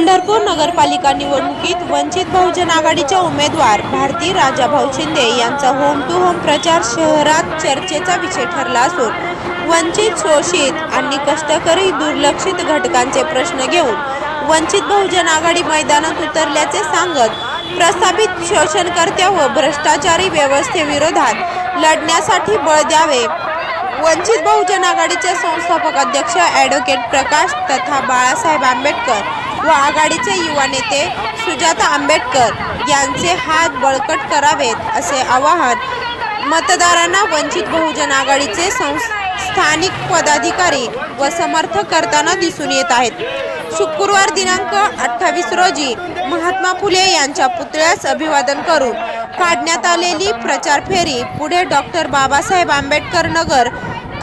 पंढरपूर नगरपालिका निवडणुकीत वंचित बहुजन आघाडीच्या उमेदवार भारती राजाभाऊ शिंदे यांचा होम टू होम प्रचार शहरात चर्चेचा विषय ठरला असून वंचित शोषित आणि कष्टकरी दुर्लक्षित घटकांचे प्रश्न घेऊन वंचित बहुजन आघाडी मैदानात उतरल्याचे सांगत प्रस्थापित शोषणकर्त्या व भ्रष्टाचारी व्यवस्थेविरोधात लढण्यासाठी बळ द्यावे वंचित बहुजन आघाडीचे संस्थापक अध्यक्ष ॲडव्होकेट प्रकाश तथा बाळासाहेब आंबेडकर व आघाडीचे युवा नेते सुजाता आंबेडकर यांचे हात बळकट करावेत असे आवाहन मतदारांना वंचित बहुजन आघाडीचे स्थानिक पदाधिकारी व समर्थक करताना दिसून येत आहेत. शुक्रवार दिनांक अठ्ठावीस रोजी महात्मा फुले यांच्या पुतळ्यास अभिवादन करून काढण्यात आलेली प्रचार फेरी पुढे डॉक्टर बाबासाहेब आंबेडकर नगर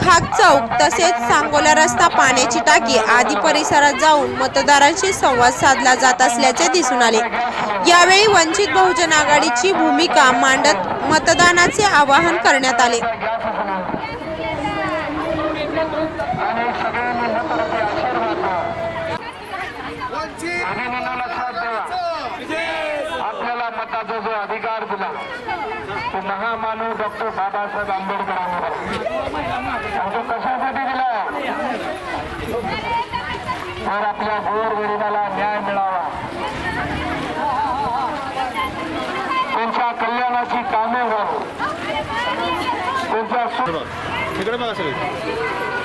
खाक चौक तसेच सांगोला रस्ता पाण्याची टाकी आदी परिसरात जाऊन मतदारांशी संवाद साधला जात असल्याचे दिसून आले. यावेळी वंचित बहुजन आघाडीची भूमिका मांडत मतदानाचे आवाहन करण्यात आले. आपल्याला मताचा जो अधिकार दिला तो महामानव डॉक्टर बाबासाहेब आंबेडकरांना दिला. कशासाठी दिला तर आपल्या गोर गोरगरिबाला न्याय मिळावा. त्यांच्या कल्याणाची कामे व्हावी. त्यांच्या तिकडे बघा सगळे.